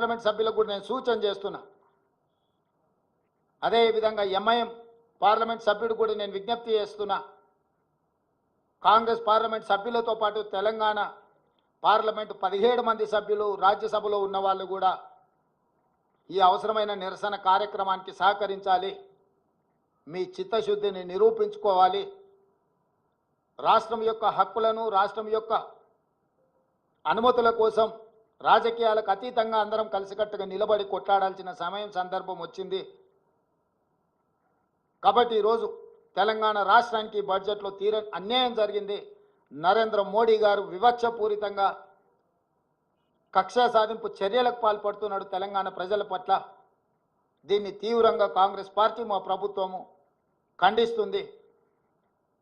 Parliament సభ్యులకు కూడా నేను సూచన చేస్తున్నా. అదేవిధంగా ఎంఐఎం పార్లమెంట్ సభ్యుడు కూడా నేను విజ్ఞప్తి చేస్తున్నా. కాంగ్రెస్ పార్లమెంట్ సభ్యులతో పాటు తెలంగాణ పార్లమెంటు పదిహేడు మంది సభ్యులు రాజ్యసభలో ఉన్న వాళ్ళు కూడా ఈ అవసరమైన నిరసన కార్యక్రమానికి సహకరించాలి. మీ చిత్తశుద్ధిని నిరూపించుకోవాలి. రాష్ట్రం యొక్క హక్కులను రాష్ట్రం యొక్క అనుమతుల కోసం రాజకీయాలకు అతీతంగా అందరం కలిసికట్టుగా నిలబడి కొట్లాడాల్సిన సమయం సందర్భం వచ్చింది. కాబట్టి ఈరోజు తెలంగాణ రాష్ట్రానికి బడ్జెట్లో తీర అన్యాయం జరిగింది. నరేంద్ర మోడీ గారు వివక్షపూరితంగా కక్షా సాధింపు చర్యలకు పాల్పడుతున్నాడు తెలంగాణ ప్రజల పట్ల. దీన్ని తీవ్రంగా కాంగ్రెస్ పార్టీ మా ప్రభుత్వము ఖండిస్తుంది.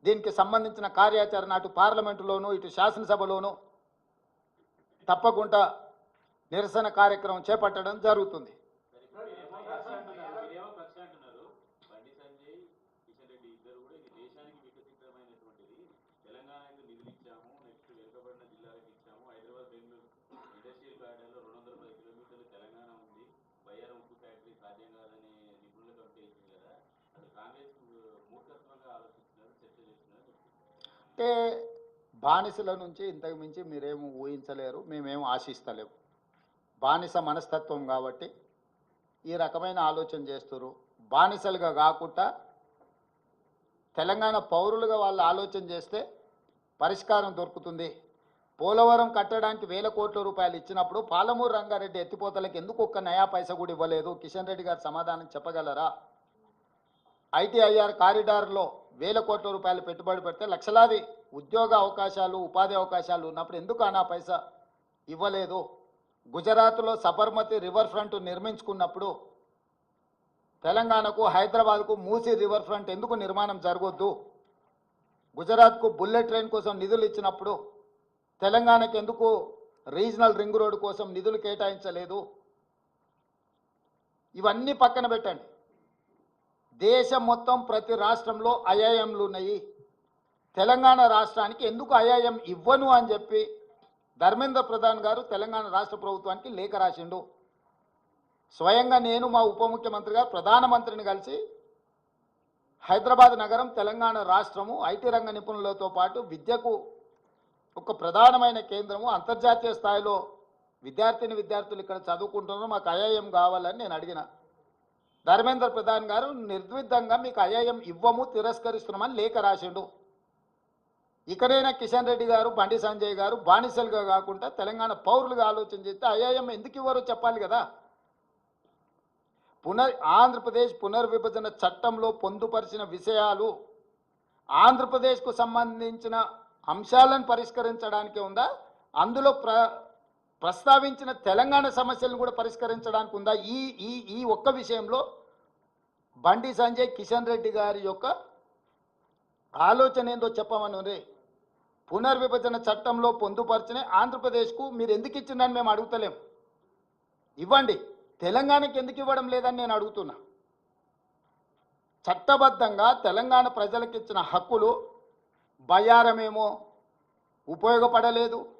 దీనికి సంబంధించిన కార్యాచరణ అటు పార్లమెంటులోను ఇటు శాసనసభలోనూ తప్పకుండా నిరసన కార్యక్రమం చేపట్టడం జరుగుతుంది. మీరేమో. అంటే బానిసల నుంచి ఇంతకు మించి మీరేం ఊహించలేరు మేమేం ఆశిస్తలేము బానిస మనస్తత్వం కాబట్టి ఈ రకమైన ఆలోచన చేస్తారు బానిసలుగా కాకుండా తెలంగాణ పౌరులుగా వాళ్ళు ఆలోచన చేస్తే పరిష్కారం దొరుకుతుంది. పోలవరం కట్టడానికి వేల కోట్ల రూపాయలు ఇచ్చినప్పుడు పాలమూరు రంగారెడ్డి ఎత్తిపోతలకు ఎందుకు ఒక్క నయా పైస కూడా ఇవ్వలేదు? కిషన్ రెడ్డి గారు సమాధానం చెప్పగలరా? ఐటీఐఆర్ కారిడార్లో వేల కోట్ల రూపాయలు పెట్టుబడి పెడితే లక్షలాది ఉద్యోగ అవకాశాలు ఉపాధి అవకాశాలు ఉన్నప్పుడు ఎందుకు అనా పైసా ఇవ్వలేదు? గుజరాత్లో సబర్మతి రివర్ ఫ్రంట్ నిర్మించుకున్నప్పుడు తెలంగాణకు హైదరాబాద్కు మూసీ రివర్ ఫ్రంట్ ఎందుకు నిర్మాణం జరగొద్దు? గుజరాత్కు బుల్లెట్ ట్రైన్ కోసం నిధులు ఇచ్చినప్పుడు తెలంగాణకు ఎందుకు రీజనల్ రింగ్ రోడ్డు కోసం నిధులు కేటాయించలేదు? ఇవన్నీ పక్కన పెట్టండి. దేశం మొత్తం ప్రతి రాష్ట్రంలో ఐఐఎంలు ఉన్నాయి. తెలంగాణ రాష్ట్రానికి ఎందుకు ఐఐఎం ఇవ్వను అని చెప్పి ధర్మేంద్ర ప్రధాన్ గారు తెలంగాణ రాష్ట్ర ప్రభుత్వానికి లేఖ రాసిండు. స్వయంగా నేను మా ఉప ముఖ్యమంత్రి గారు ప్రధానమంత్రిని కలిసి హైదరాబాద్ నగరం తెలంగాణ రాష్ట్రము ఐటీ రంగ నిపుణులతో పాటు విద్యకు ఒక ప్రధానమైన కేంద్రము అంతర్జాతీయ స్థాయిలో విద్యార్థిని విద్యార్థులు ఇక్కడ చదువుకుంటున్నారు. మాకు ఐఐఎం కావాలని నేను అడిగిన. ధర్మేంద్ర ప్రధాన్ గారు నిర్ద్విధంగా మీకు ఐఐఎం ఇవ్వము తిరస్కరిస్తున్నామని లేఖ రాసిండు. ఇకనైనా కిషన్ రెడ్డి గారు బండి సంజయ్ గారు బానిసలుగా కాకుండా తెలంగాణ పౌరులుగా ఆలోచన చేస్తే ఐఐఎం ఎందుకు ఇవ్వరో చెప్పాలి కదా? పునర్ ఆంధ్రప్రదేశ్ పునర్విభజన చట్టంలో పొందుపరిచిన విషయాలు ఆంధ్రప్రదేశ్కు సంబంధించిన అంశాలను పరిష్కరించడానికి ఉందా? అందులో ప్ర ప్రస్తావించిన తెలంగాణ సమస్యలను కూడా పరిష్కరించడానికి ఉందా? ఈ ఈ ఈ ఒక్క విషయంలో బండి సంజయ్ కిషన్ రెడ్డి గారి యొక్క ఆలోచన ఏందో చెప్పమను రే. పునర్విభజన చట్టంలో పొందుపరచని ఆంధ్రప్రదేశ్కు మీరు ఎందుకు ఇచ్చిందని మేము అడుగుతలేం. ఇవ్వండి. తెలంగాణకి ఎందుకు ఇవ్వడం లేదని నేను అడుగుతున్నా. చట్టబద్ధంగా తెలంగాణ ప్రజలకు ఇచ్చిన హక్కులు బయ్యారమేమో. ఉపయోగపడలేదు.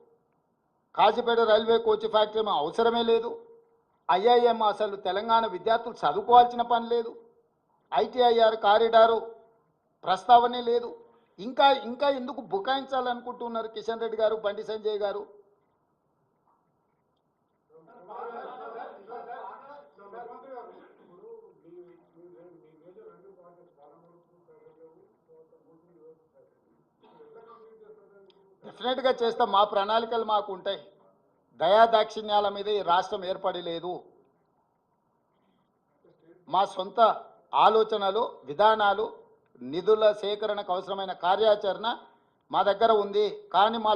కాజీపేట రైల్వే కోచ్ ఫ్యాక్టరీ ఏమో అవసరమే లేదు. ఐఐఎం అసలు తెలంగాణ విద్యార్థులు చదువుకోవాల్సిన పని లేదు. ఐటీఐఆర్ కారిడారు ప్రస్తావనే లేదు. ఇంకా ఇంకా ఎందుకు బుకాయించాలనుకుంటున్నారు కిషన్ రెడ్డి గారు బండి సంజయ్ గారు? డెఫినెట్గా చేస్తాం మా ప్రణాళికలు మాకు ఉంటాయి. దయా దాక్షిణ్యాల మీద ఈ రాష్ట్రం ఏర్పడి లేదు. మా సొంత ఆలోచనలు విధానాలు నిధుల సేకరణకు అవసరమైన కార్యాచరణ మా దగ్గర ఉంది. కానీ మా